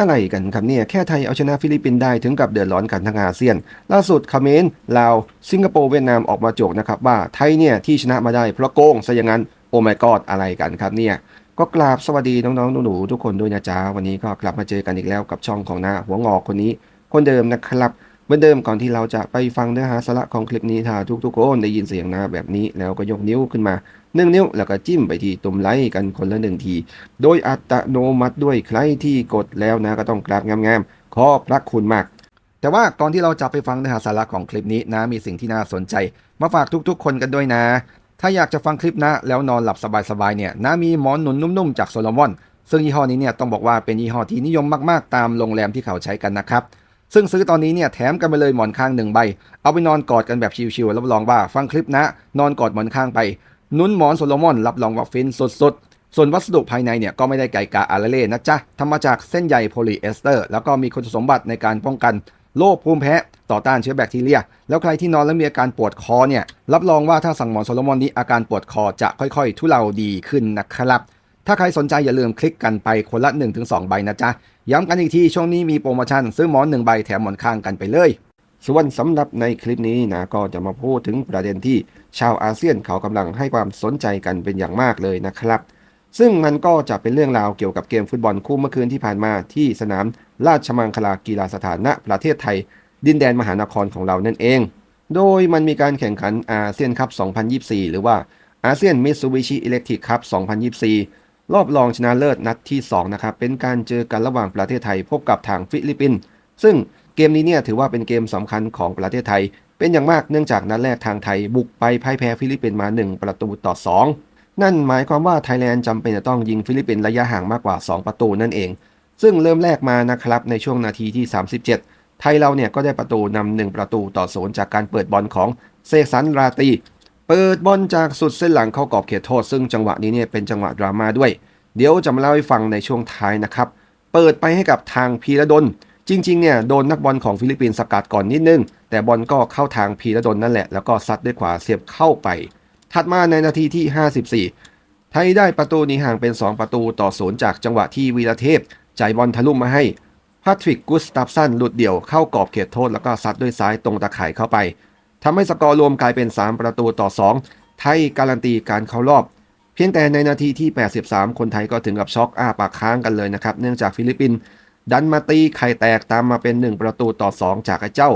อะไรกันครับเนี่ย แค่ไทยเอาชนะฟิลิปปินส์ได้ถึงกับเดือดร้อนกันทั้งอาเซียน ล่าสุดเขมรลาว สิงคโปร์เวียดนามออกมาโจกนะครับว่าไทยเนี่ยที่ชนะมาได้เพราะโกงซะอย่างนั้นโอ้ my god อะไรกันครับเนี่ยก็กราบสวัสดีน้องๆหนูๆทุกคนด้วยนะจ๊ะวันนี้ก็กลับมาเจอกันอีกแล้วกับช่องของหน้าหัวงอกคนนี้ คนเดิมนะครับ เหมือนเดิมก่อนที่เราจะไปฟังเนื้อหาสาระของคลิปนี้ถ้าทุกๆคนได้ยินเสียงน้าแบบนี้แล้วก็ยกนิ้วขึ้นมาหนึ่งนิ้วแล้วก็จิ้มไปที่ตุ่มไลค์กันคนละหนึ่งที โดยอัตโนมัติด้วยใครที่กดแล้วนะก็ต้องกราบงามๆขอบพระคุณมาก แต่ว่าก่อนที่เราจะไปฟังเนื้อหาสาระของคลิปนี้นะมีสิ่งที่น่าสนใจ มาฝากทุกๆ คนกันด้วยนะ ถ้าอยากจะฟังคลิปนะแล้วนอนหลับสบายๆเนี่ยนะมีหมอนหนุนนุ่มๆจากโซโลมอนซึ่งยี่ห้อนี้เนี่ยต้องบอกว่าเป็นยี่ห้อที่นิยมมากๆ ตามโรงแรมที่เขาใช้กันนะครับ ซึ่งซื้อตอนนี้เนี่ยแถมกันไปเลยหมอนข้างหนึ่งใบ เอาไปนอนกอดกันแบบชิวๆรับรองว่าฟังคลิปนะ นอนกอดหมอนข้างไป นุ่นหมอนโซโลมอนรับรองว่าฟินสุดๆ ส่วนวัสดุภายในเนี่ยก็ไม่ได้ไก่กาอาราเล่นะจ๊ะทำมาจากเส้นใยโพลีเอสเตอร์ แล้วก็มีคุณสมบัติในการป้องกันโรคภูมิแพ้ต่อต้านเชื้อแบคทีเรีย แล้วใครที่นอนแล้วมีอาการปวดคอเนี่ยรับรองว่าถ้าสั่งหมอนโซโลมอนนี้อาการปวดคอจะค่อยๆ ทุเลาดีขึ้นนะครับ ถ้าใครสนใจอย่าลืมคลิกกันไปคนละ 1-2 ใบนะจ๊ะ ย้ำกันอีกทีช่วงนี้มีโปรโมชั่น ซื้อหมอน 1 ใบแถมหมอนข้างกันไปเลย ส่วนสำหรับในคลิปนี้นะก็จะมาพูดถึงประเด็นที่ชาวอาเซียนเขากำลังให้ความสนใจกันเป็นอย่างมากเลยนะครับ ซึ่งมันก็จะเป็นเรื่องราวเกี่ยวกับเกมฟุตบอลคู่เมื่อคืนที่ผ่านมาที่สนามราชมังคลากีฬาสถานณประเทศไทย ดินแดนมหานครของเรานั่นเอง โดยมันมีการแข่งขันอาเซียนคัพ 2024 หรือว่าอาเซียนมิตซูบิชิอิเล็กทริกคัพ 2024 รอบรองชนะเลิศนัดที่ 2 นะครับ เป็นการเจอกันระหว่างประเทศไทยพบกับทางฟิลิปปินส์ซึ่งเกมนี้เนี่ยถือว่าเป็นเกมสำคัญของประเทศไทย เป็นอย่างมากเนื่องจากนัดแรกทางไทยบุกไปพ่ายแพ้ฟิลิปปินส์มา 1 ประตูต่อ 2 นั่นหมายความว่าไทยแลนด์จำเป็นจะต้องยิงฟิลิปปินส์ระยะห่างมากกว่า 2 ประตูนั่นเอง ซึ่งเริ่มแรกมานะครับในช่วงนาทีที่ 37 ไทยเราเนี่ยก็ได้ประตูนำหนึ่งประตูต่อศูนย์จากการเปิดบอลของเซซันราตีเปิดบอลจากสุดเส้นหลังเข้ากรอบเขตโทษ ซึ่งจังหวะนี้เนี่ยเป็นจังหวะดราม่าด้วย เดี๋ยวจะมาเล่าให้ฟังในช่วงท้ายนะครับ เปิดไปให้กับทางพีระดนจริงๆเนี่ยโดนนักบอลของฟิลิปปินส์สกัดก่อนนิดนึง แต่บอลก็เข้าทางพีระดนนั่นแหละ แล้วก็ซัดด้วยขวาเสียบเข้าไป ถัดมาในนาทีที่ 54 ไทยได้ประตูนี้ห่างเป็น 2 ประตูต่อศูนย์จากจังหวะที่วีรเทพจ่ายบอลทะลุมาให้พาทริกกุสตัฟสันหลุดเดี่ยวเข้ากรอบเขตโทษแล้วก็ซัดด้วยซ้ายตรงตะข่ายเข้าไปทำให้สกอร์รวมกลายเป็น 3 ประตูต่อ 2 ไทยการันตีการเข้ารอบ พียงแต่ในนาทีที่ 83 คนไทยก็ถึงกับช็อกอ้าปากค้างกันเลยนะครับ เนื่องจากฟิลิปปินส์ดันมาตีไข่แตกตามมาเป็น 1 ประตูต่อ 2 จากไอ้เจ้า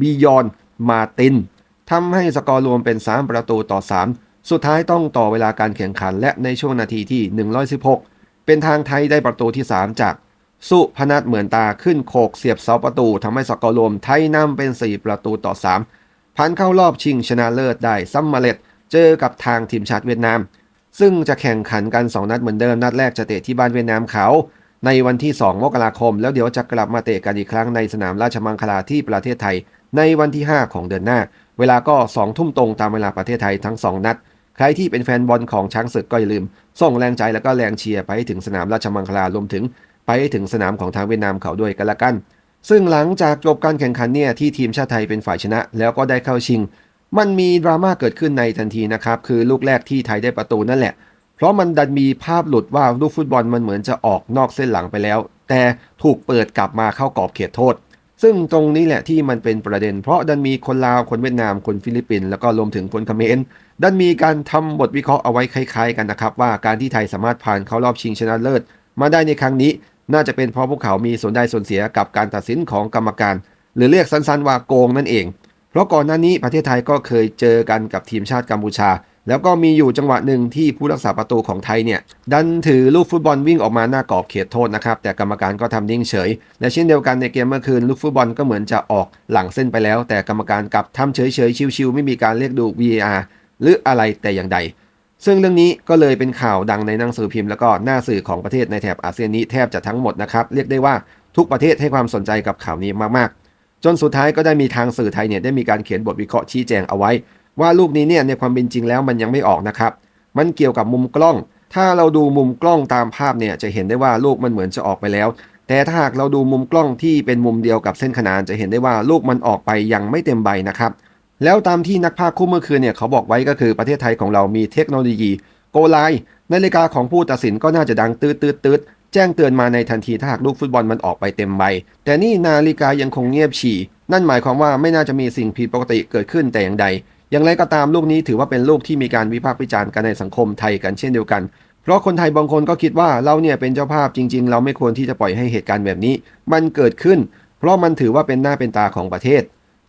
บิยอนมาตินทำให้สกอร์รวมเป็น 3 ประตูต่อ 3 สุดท้ายต้องต่อเวลาการแข่งขัน และในช่วงนาทีที่ 116 เป็นทางไทยได้ประตูที่ 3 จาก สุพนัทเหมือนตาขึ้นโขกเสียบเสาประตูทำให้สกอร์รวมไทยนำเป็น 4 ประตูต่อ 3ผ่านเข้ารอบชิงชนะเลิศได้ซัมมาเลตเจอกับทางทีมชาติเวียดนาม ซึ่งจะแข่งขันกัน 2 นัดเหมือนเดิม นัดแรกจะเตะที่บ้านเวียดนามเขา ในวันที่ 2 มกราคม แล้วเดี๋ยวจะกลับมาเตะกันอีกครั้งในสนามราชมังคลาที่ประเทศไทย ในวันที่ 5 ของเดือนหน้า เวลาก็ 2 ทุ่มตรงตามเวลาประเทศไทยทั้ง 2 นัด ใครที่เป็นแฟนบอลของช้างศึกก็อย่าลืม ส่งแรงใจแล้วก็แรงเชียร์ไปให้ถึงสนามราชมังคลารวมถึง ไปให้ถึงสนามของทางเวียดนามเขาด้วยกันละกัน ซึ่งหลังจากจบการแข่งขันเนี่ยที่ทีมชาติไทยเป็นฝ่ายชนะ แล้วก็ได้เข้าชิง มันมีดราม่าเกิดขึ้นในทันทีนะครับ คือลูกแรกที่ไทยได้ประตูนั่นแหละ เพราะมันดันมีภาพหลุดว่าลูกฟุตบอลมันเหมือนจะออกนอกเส้นหลังไปแล้ว แต่ถูกเปิดกลับมาเข้ากรอบเขตโทษ ซึ่งตรงนี้แหละที่มันเป็นประเด็น เพราะดันมีคนลาวคนเวียดนามคนฟิลิปปินส์แล้วก็รวมถึงคนเขมรดันมีการทำบทวิเคราะห์เอาไว้คล้ายๆกันนะครับ ว่าการที่ไทยสามารถผ่านเข้ารอบชิงชนะเลิศ มาได้ในครั้งนี้ น่าจะเป็นเพราะพวกเขามีส่วนได้ส่วนเสียกับการตัดสินของกรรมการ หรือเรียกสั้นๆว่าโกงนั่นเอง เพราะก่อนหน้านี้ประเทศไทยก็เคยเจอกันกับทีมชาติกัมพูชา แล้วก็มีอยู่จังหวะหนึ่งที่ผู้รักษาประตูของไทยเนี่ย ดันถือลูกฟุตบอลวิ่งออกมาหน้ากรอบเขตโทษนะครับ แต่กรรมการก็ทำนิ่งเฉย และเช่นเดียวกันในเกมเมื่อคืนลูกฟุตบอลก็เหมือนจะออกหลังเส้นไปแล้ว แต่กรรมการกลับทำเฉยๆชิวๆไม่มีการเรียกดู VAR หรืออะไรแต่อย่างใด ซึ่งเรื่องนี้ก็เลยเป็นข่าวดังในหนังสือพิมพ์แล้วก็หน้าสื่อของประเทศในแถบอาเซียนนี้แทบจะทั้งหมดนะครับเรียกได้ว่าทุกประเทศให้ความสนใจกับข่าวนี้มากๆ จนสุดท้ายก็ได้มีทางสื่อไทยเนี่ยได้มีการเขียนบทวิเคราะห์ชี้แจงเอาไว้ ว่าลูกนี้เนี่ยในความเป็นจริงแล้วมันยังไม่ออกนะครับ มันเกี่ยวกับมุมกล้อง ถ้าเราดูมุมกล้องตามภาพเนี่ยจะเห็นได้ว่าลูกมันเหมือนจะออกไปแล้ว แต่ถ้าหากเราดูมุมกล้องที่เป็นมุมเดียวกับเส้นขนานจะเห็นได้ว่าลูกมันออกไปยังไม่เต็มใบนะครับ แล้วตามที่นักภาคคู่เมื่อคืนเนี่ยเขาบอกไว้ก็คือประเทศไทยของเรามีเทคโนโลยีโกไลนาฬิกาของผู้ตัดสินก็น่าจะดังตืดตืดตืด แจ้งเตือนมาในทันทีถ้าหากลูกฟุตบอลมันออกไปเต็มใบ แต่นี่นาฬิกายังคงเงียบฉี่ นั่นหมายความว่าไม่น่าจะมีสิ่งผิดปกติเกิดขึ้นแต่อย่างใด อย่างไรก็ตามลูกนี้ถือว่าเป็นลูกที่มีการวิพากษ์วิจารณ์กันในสังคมไทยกันเช่นเดียวกัน เพราะคนไทยบางคนก็คิดว่าเราเนี่ยเป็นเจ้าภาพจริง ๆ เราไม่ควรที่จะปล่อยให้เหตุการณ์แบบนี้ มันเกิดขึ้น เพราะมันถือว่าเป็นหน้าเป็นตาของประเทศ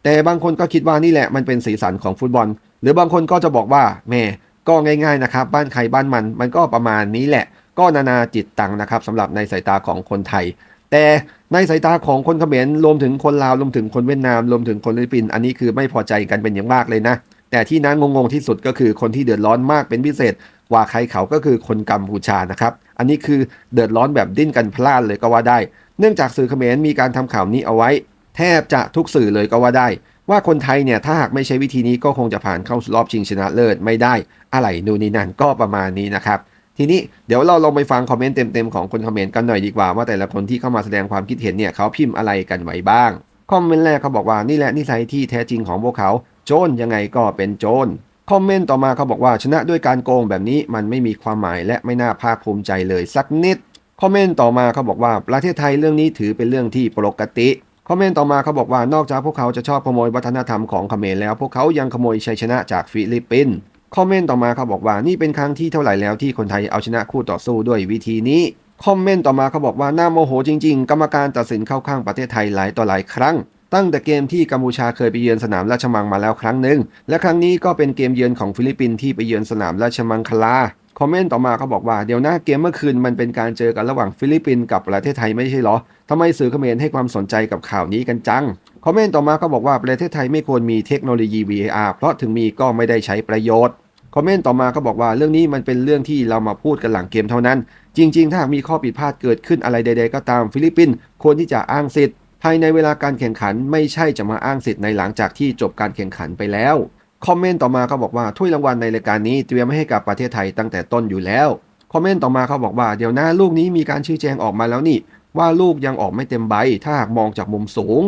แต่บางคนก็คิดว่านี่แหละมันเป็นสีสันของฟุตบอล หรือบางคนก็จะบอกว่าแม่ก็ง่าย ๆนะครับ บ้านใครบ้านมันมันก็ประมาณนี้แหละ ก็นานาจิตตังนะครับสำหรับในสายตาของคนไทย แต่ในสายตาของคนเขมรรวมถึงคนลาวรวมถึงคนเวียดนามรวมถึงคนฟิลิปปินส์อันนี้คือไม่พอใจกันเป็นอย่างมากเลยนะ แต่ที่น่างงๆที่สุดก็คือคนที่เดือดร้อนมากเป็นพิเศษกว่าใครเขาก็คือคนกัมพูชานะครับ อันนี้คือเดือดร้อนแบบดิ้นกันพลาดเลยก็ว่าได้ เนื่องจากสื่อเขมรมีการทำข่าวนี้เอาไว้ แทบจะทุกสื่อเลยก็ว่าได้ ว่าคนไทยเนี่ยถ้าหากไม่ใช้วิธีนี้ก็คงจะผ่านเข้ารอบชิงชนะเลิศไม่ได้ อะไรนู่นนี่นั่นก็ประมาณนี้นะครับ ทีนี้เดี๋ยวเราลองไปฟังคอมเมนต์เต็มๆของคนคอมเมนต์กันหน่อยดีกว่าว่าแต่ละคนที่เข้ามาแสดงความคิดเห็นเนี่ยเขาพิมพ์อะไรกันไว้บ้างคอมเมนต์แรกเขาบอกว่านี่แหละนิสัยที่แท้จริงของพวกเขา โจรยังไงก็เป็นโจรคอมเมนต์ต่อมาเขาบอกว่าชนะด้วยการโกงแบบนี้มันไม่มีความหมายและไม่น่าภาคภูมิใจเลยสักนิดคอมเมนต์ต่อมาเขาบอกว่าประเทศไทยเรื่องนี้ถือเป็นเรื่องที่ปกติคอมเมนต์ต่อมาเขาบอกว่านอกจากพวกเขาจะชอบขโมยวัฒนธรรมของเขมรแล้วพวกเขายังขโมยชัยชนะจากฟิลิปปินส์ คอมเมนต์ต่อมาเขาบอกว่านี่เป็นครั้งที่เท่าไหร่แล้วที่คนไทยเอาชนะคู่ต่อสู้ด้วยวิธีนี้คอมเมนต์ต่อมาเขาบอกว่าน่าโมโหจริง ๆ กรรมการตัดสินเข้าข้างประเทศไทยหลายต่อหลายครั้ง ตั้งแต่เกมที่กัมพูชาเคยไปเยือนสนามราชมังมาแล้วครั้งหนึ่งและครั้งนี้ก็เป็นเกมเยือนของฟิลิปปินส์ที่ไปเยือนสนามราชมังคลาคอมเมนต์ต่อมาเขาบอกว่าเดี๋ยวนะเกมเมื่อคืนมันเป็นการเจอกันระหว่างฟิลิปปินส์กับประเทศไทยไม่ใช่เหรอทำไมสื่อเขมรให้ความสนใจกับข่าวนี้กันจังคอมเมนต์ต่อมาเขาบอกว่าประเทศไทยไม่ควรมีเทคโนโลยี VAR เพราะถึงมีก็ไม่ได้ใช้ประโยชน์คอมเมนต์ต่อมาก็บอกว่าเรื่องนี้มันเป็นเรื่องที่เรามาพูดกันหลังเกมเท่านั้น จริง ๆ ถ้าหากมีข้อผิดพลาดเกิดขึ้นอะไรใด ๆ ก็ตามฟิลิปปินส์ควรที่จะอ้างสิทธิ์ภายในเวลาการแข่งขันไม่ใช่จะมาอ้างสิทธิ์ในหลังจากที่จบการแข่งขันไปแล้ว คอมเมนต์ต่อมาเขาบอกว่าถ้วยรางวัลในรายการนี้เตรียมไว้ให้กับประเทศไทยตั้งแต่ต้นอยู่แล้วคอมเมนต์ต่อมาเขาบอกว่าเดี๋ยวหน้าลูกนี้มีการชี้แจงออกมาแล้วนี่ ว่าลูกยังออกไม่เต็มใบ ถ้าหากมองจากมุมสูง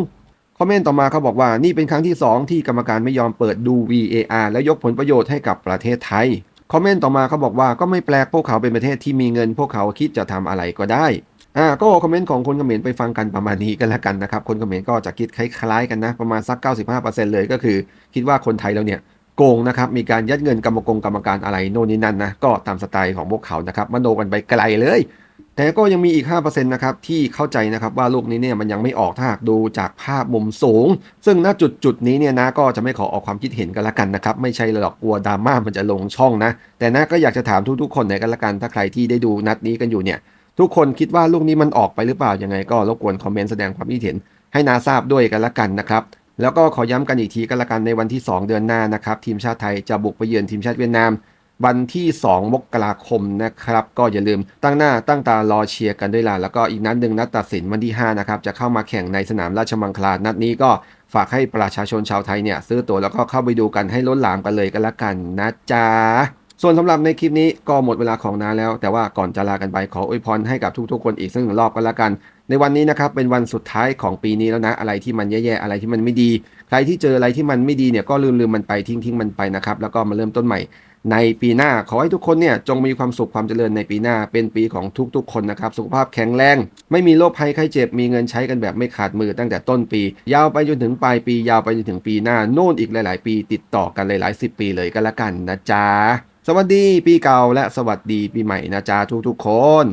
คอมเมนต์ต่อมาเขาบอกว่านี่เป็นครั้งที่ 2 ที่กรรมการไม่ยอมเปิดดู VAR และยกผลประโยชน์ให้กับประเทศไทยคอมเมนต์ต่อมาเขาบอกว่าก็ไม่แปลกพวกเขาเป็นประเทศที่มีเงิน พวกเขาคิดจะทำอะไรก็ได้ อ่าก็คอมเมนต์ของคนเขมรไปฟังกันประมาณนี้กันแล้วกันนะครับ คนเขมรก็จะคิดคล้ายๆกันนะ ประมาณสัก 95%เลยก็คือ คิดว่าคนไทยเราเนี่ยโกงนะครับ มีการยัดเงินกรรมกรกรรมการอะไรโน่นนี่นั่นนะก็ตามสไตล์ของพวกเขานะครับมโนกันไปไกลเลย แต่ก็ยังมีอีก 5%นะครับที่เข้าใจนะครับว่าลูกนี้เนี่ยมันยังไม่ออกถ้าหากดูจากภาพมุมสูง ซึ่งณจุดจุดนี้เนี่ยนะก็จะไม่ขอออกความคิดเห็นกันละกันนะครับไม่ใช่หรอกกลัวดราม่ามันจะลงช่องนะ แต่นะก็อยากจะถามทุกๆ คนในอยกันละกัน ถ้าใครที่ได้ดูนัดนี้กันอยู่เนี่ย ทุกคนคิดว่าลูกนี้มันออกไปหรือเปล่ายังไงก็รบกวนคอมเมนต์แสดงความคิดเห็นให้นาทราบด้วยกันละกันนะครับแล้วก็ขอย้ำกันอีกทีกันละกันในวันที่ 2 เดือนหน้านะครับ ทีมชาติไทยจะบุกไปเยือนทีมชาติเวียดนาม วันที่ 2 มกราคมนะครับ ก็อย่าลืมตั้งหน้าตั้งตารอเชียร์กันด้วยล่ะแล้วก็อีกนัดหนึ่งนัดตัดสินวันที่ 5 นะครับ จะเข้ามาแข่งในสนามราชมังคลานัดนี้ก็ฝากให้ประชาชนชาวไทยเนี่ย ซื้อตั๋วแล้วก็เข้าไปดูกันให้ล้นหลามกันเลยกันละกันนะจ๊ะ ส่วนสำหรับในคลิปนี้ก็หมดเวลาของนาแล้ว แต่ว่าก่อนจะลากันไปขออวยพรให้กับทุกๆคนอีกสักหนึ่งรอบกันละกัน ในวันนี้นะครับเป็นวันสุดท้ายของปีนี้แล้วนะอะไรที่มันแย่ๆอะไรที่มันไม่ดี ใครที่เจออะไรที่มันไม่ดีเนี่ยก็ลืมลืมมันไปทิ้งทิ้งมันไปนะครับแล้วก็มาเริ่มต้นใหม่ ในปีหน้าขอให้ทุกคนเนี่ยจงมีความสุขความเจริญในปีหน้า เป็นปีของทุกๆ คนนะครับสุขภาพแข็งแรง ไม่มีโรคภัยไข้เจ็บมีเงินใช้กันแบบไม่ขาดมือตั้งแต่ต้นปี ยาวไปจนถึงปลายปียาวไปจนถึงปีหน้าโน่นอีกหลาย ๆ ปี ติดต่อกันหลายๆสิบปีเลยก็แล้วกันนะจ๊ะ สวัสดีปีเก่าและสวัสดีปีใหม่นะจ๊ะทุกๆคน